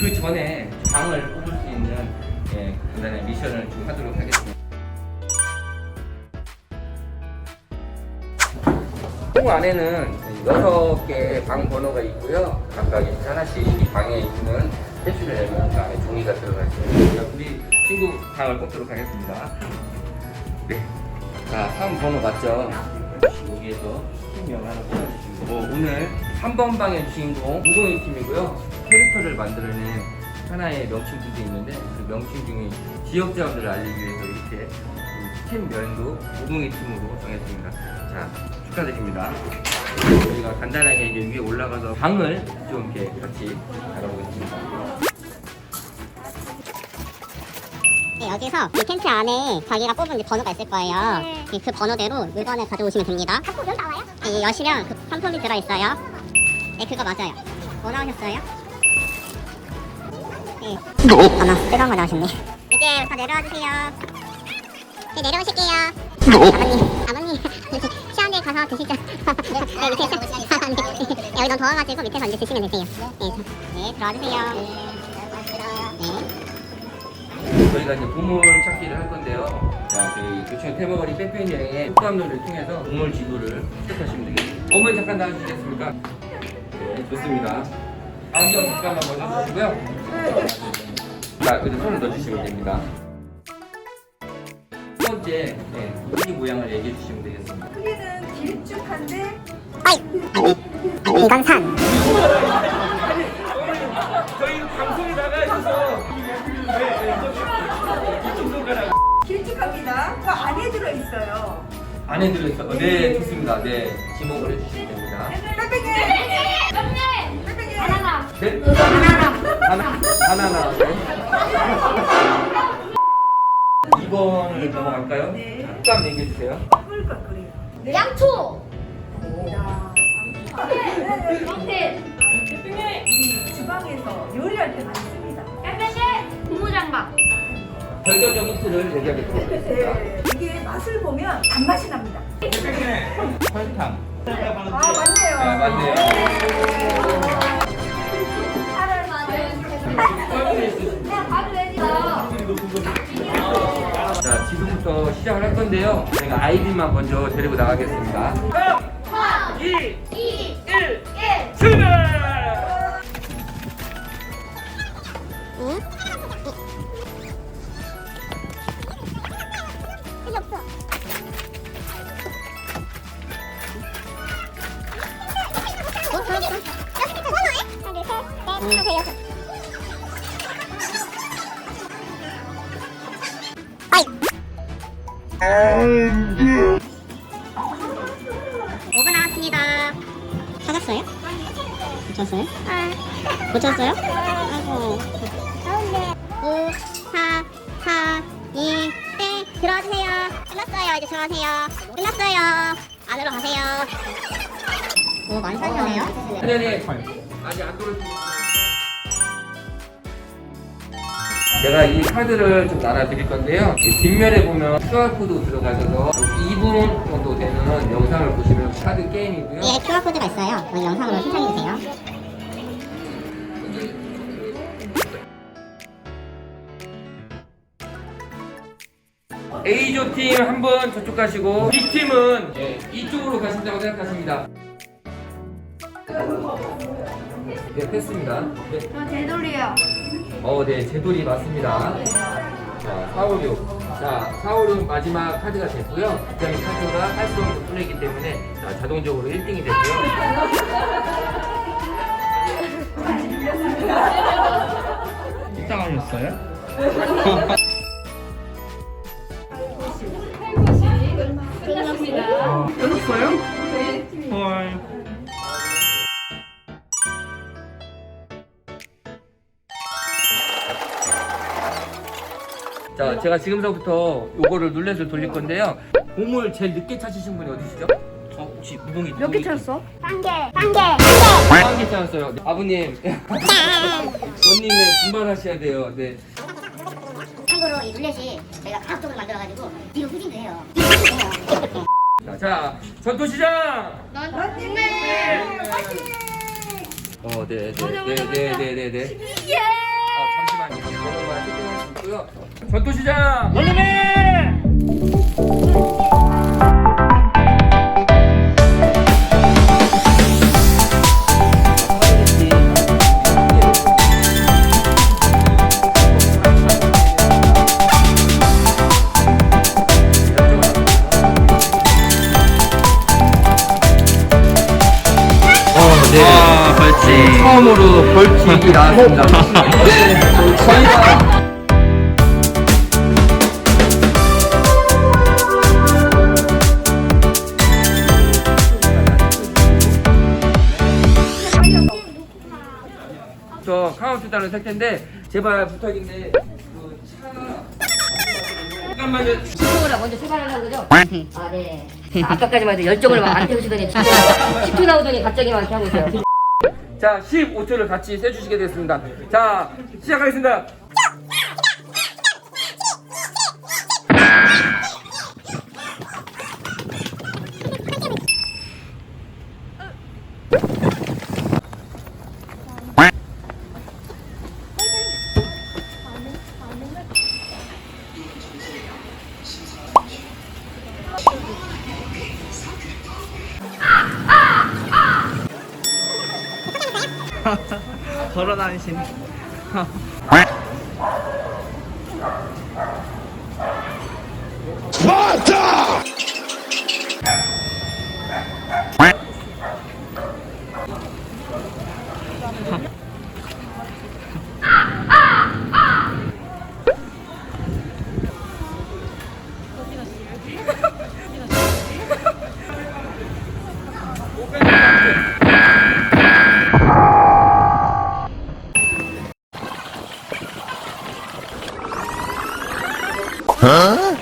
그 전에 방을 뽑을 수 있는 예, 간단한 미션을 좀 하도록 하겠습니다. 통 안에는 여섯 개의 방 번호가 있고요. 각각 이렇게 하나씩 이 방에 있는 회수를 내면 그 안에 종이가 들어가 있습니다. 우리 친구 방을 뽑도록 하겠습니다. 네. 자, 3번호 맞죠? 여기에서 팀명 하나 뽑아주시고 뭐 오늘 3번 방의 주인공 우동이 팀이고요. 캐릭터를 만들어낸 하나의 명칭들도 있는데 그 명칭 중에 지역자원들을 알리기 위해서 이렇게 팀 명도 우동이 팀으로 정했습니다. 자, 축하드립니다. 저희가 간단하게 이제 위에 올라가서 방을 좀 이렇게 같이 알아보겠습니다. 네, 여기서 이 텐트 안에 자기가 뽑은 이제 번호가 있을 거예요. 네, 그 번호대로 물건을 가져오시면 됩니다. 갖고 여기 나와요? 네, 여시면 그 판품이 들어있어요. 네, 그거 맞아요. 뭐 나오셨어요? 네. 어머, 뜨거운 거 나오셨네. 이제 다 내려와 주세요. 네, 내려오실게요. 아버님, 아버님. 데 가서 드시죠. 네, 밑에. 네, 여기 너무 더워가지고 밑에서 이제 드시면 되세요. 네, 자, 네, 들어와 주세요. 네. 저희가 이제 보물 찾기를 할 건데요. 자, 저희 교촌 태머거리 빼빼인 여행의 속담론을 통해서 보물 지도를 시작하시면 되겠습니다. 어머니 잠깐 나와주시겠습니까? 네, 좋습니다. 안경 잠깐만 먼저 주시고요. 자, 그래서 손을 넣어주시면 됩니다. 첫 번째, 네, 크기 모양을 얘기해 주시면 되겠습니다. 크기는 길쭉한데 이건 산. 저희 방송에 나가 있어서 이쪽 손가락 길쭉합니다. 그 안에 들어 있어요. 안에 들어있어. 어, 네, 좋습니다. 네, 지목을 해주시면 됩니다. 하나. 네? 하나, 하나나. 네. 2번을 넘어갈까요? 네. 딱 얘기해주세요. 네. 양초. 네. 우리 주방에서 요리할 때 많이 씁니다. 빼빼빼. 고무장갑. 결정적 힌트를 얘기하겠습니다. 네. 이게 맛을 보면 단맛이 납니다. 설탕. 아 맞네요. 아, 맞네요. 자, 지금부터 시작을 할 건데요. 제가 아이디만 먼저 데리고 나가겠습니다. 3, 2, 찾았어요? 못 찾았어요? 못 찾았어요? 아이고. 5, 4, 4, 2, 땡. 들어와주세요. 끝났어요. 이제 들어가세요. 끝났어요. 안으로 가세요. 오, 많이 살려네요. 네네. 아직 안 돌아주셨어요. 제가 이 카드를 좀 나눠드릴 건데요. 이 뒷면에 보면 QR코드 들어가셔서 2분 정도 되는 영상을 보시면 카드 게임이고요. 예, QR코드가 있어요. 여기 영상으로 신청해주세요. A조 팀 한 번 저쪽 가시고 B 팀은 예, 이쪽으로 가신다고 생각하십니다. 네, 됐습니다. 네. 저 제돌이요. 어, 네, 제돌이 맞습니다. 자, 456. 자, 456 마지막 카드가 됐고요. 그 다음에 카드가 할수 없는 플레이기 때문에 자, 자동적으로 1등이 됐고요. 식당하셨어요? 끝났어요? 제가 지금서부터 요거를 눌렛을 돌릴 건데요. 보물 제일 늦게 찾으신 분이 어디시죠? 어, 혹시 무동이 몇 개 찾았어? 한 개, 한 개, 한 한개 찾았어요. 네, 아버님, 원님의 분발하셔야 돼요. 네. 개. 참고로 이 룰렛이 저희가 과학적으로 만들어가지고 뒤로 후진도 해요. 뒤로 후진도 해요. 자, 자, 전투 시작! 넌 런닝맨. 네. 화이팅. 어, 네, 네, 네, 네, 네, 네, 네. 아, 잠 시만요. 이거만 세팅할 수 있고요. 전투시장 원룸에! 처음으로 벌칙이 나왔습니다. 네, 저희가 저 카운트다운을 셀 텐데 제발 부탁인데 잠깐만요. 시청을 먼저 출발하려고 그러죠? 아, 네. 아, 아까까지만 해도 열정을 막 안 태우시더니 10초 나오더니 갑자기 막 이렇게 하고 있어요. 자, 15초를 같이 세주시게 됐습니다. 자, 시작하겠습니다. 걸어 다니시네. 진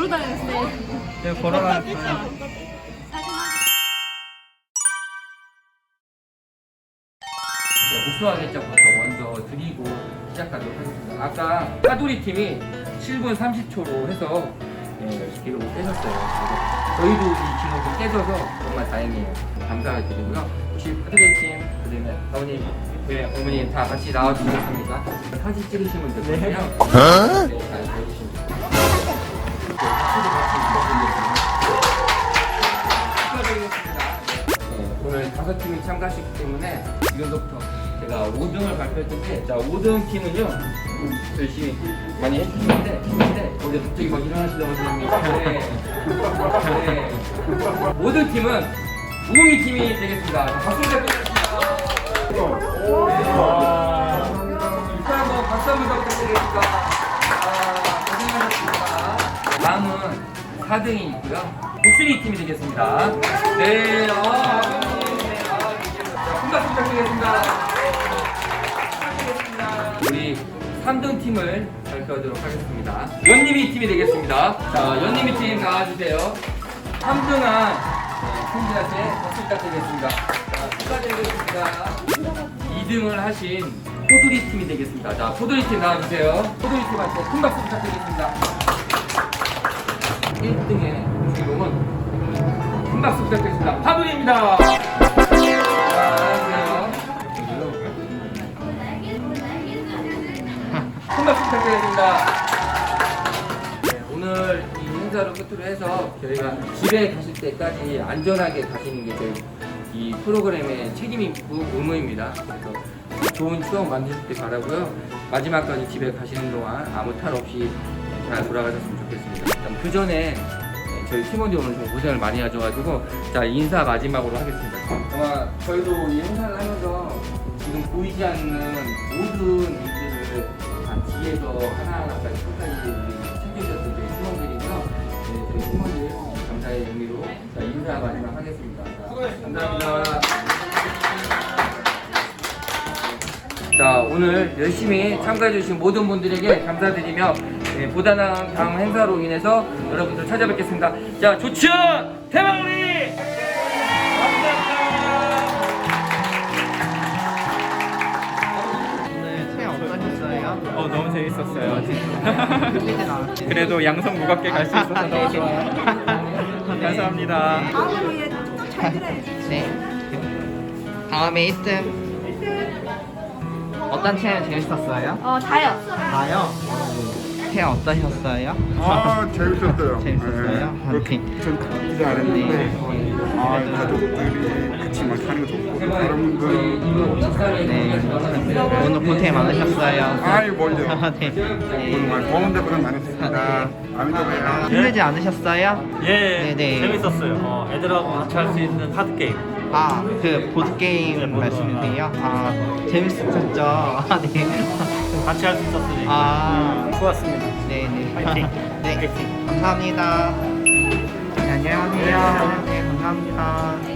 걸어다니는 스타일. 내가 걸어 다녔어요. 목수와 결정부터 먼저 드리고 시작하도록 하겠습니다. 아까 파도리 팀이 7분 30초로 해서 네, 기록을 깨셨어요. 그래서 저희도 이 기록을 깨져서 정말 다행이에요. 감사를 드리고요. 혹시 파도리 팀, 그다음에 어머님, 네, 어머님 다 같이 나와주셨습니까? 사진 찍으시면 되고요. 네, 잘 보여주시면 다섯 팀이 참가하시기 때문에 지금부터 제가 5등을 발표할 텐데 자 5등 팀은요 열심히 많이 했는데 했는데 어제 갑자기 막. 네. 네. 5등 팀은 우미 팀이 되겠습니다 자, 박수 부탁드리겠습니다 일단 한번 박수 한번 부탁드리겠습니다 아, 고생하셨습니다 다음은 4등이 있고요 복순이 팀이 되겠습니다 네, 네, 아, 박수 부탁드리겠습니다. 우리 3등 팀을 발표하도록 하겠습니다. 연님이 팀이 되겠습니다. 자, 연님이 팀 나와주세요. 3등한 승진한테 박수 부탁드리겠습니다. 자, 축하드리겠습니다. 2등을 하신 포도리 팀이 되겠습니다. 자, 포도리 팀 나와주세요. 포도리 팀한테 큰 박수 부탁드리겠습니다. 1등의 주인공은 큰 박수 부탁드리겠습니다. 파도리입니다. 큰 박수 부탁드립니다. 네, 오늘 이 행사를 끝으로 해서 저희가 집에 가실 때까지 안전하게 가시는 게 저희 이 프로그램의 책임이고 의무입니다. 그래서 좋은 추억 만드실 때 바라고요. 마지막까지 집에 가시는 동안 아무 탈 없이 잘 돌아가셨으면 좋겠습니다. 그 전에 저희 팀원들이 오늘 좀 고생을 많이 하셔가지고 자 인사 마지막으로 하겠습니다. 아마 저희도 이 행사를 하면서 지금 보이지 않는 모든 뒤에서 하나하나까지 끝까지 우리 챙겨주셨던 저희 팀원들이고요. 네, 저희 팀원들 감사의 의미로 자, 인사 마지막 하겠습니다. 자, 감사합니다. 자 오늘 열심히 참가해주신 모든 분들에게 감사드리며 예, 보다 나은 다음 행사로 인해서 여러분들 찾아뵙겠습니다. 자 조치현 대마무리 어 너무 재밌었어요. 그래도 양성 무겁게 갈 수 있어서 너무 좋아요. 감사합니다. 다음으로 얘또잘 들어야지. 네. 다음에 1등. 어떤 체험 재밌었어요? 어 다요. 나요. 체험 어떠셨어요? 아 재밌었어요. 재밌었어요? 네, 그렇게 전 기대 안 했는데 아 가족들이 같이 막 사는 거 좋고 여러분들 네. 오늘 고생 많으셨어요. 아이 멀죠. 네. 오늘 고생 많으셨습니다. 다음에 또 봬요. 힘들지 않으셨어요? 예, 네네. 재밌었어요. 어, 애들하고 같이 할 수 있는 카드 게임. 아, 그 보드 게임 네, 말씀이세요? 아, 재밌었죠. 아, 네. 같이 할 수 있었으니 아, 좋았습니다. 네, 네. 파이팅. 네, 파이팅. 감사합니다. 네, 안녕하세요. 네, 감사합니다.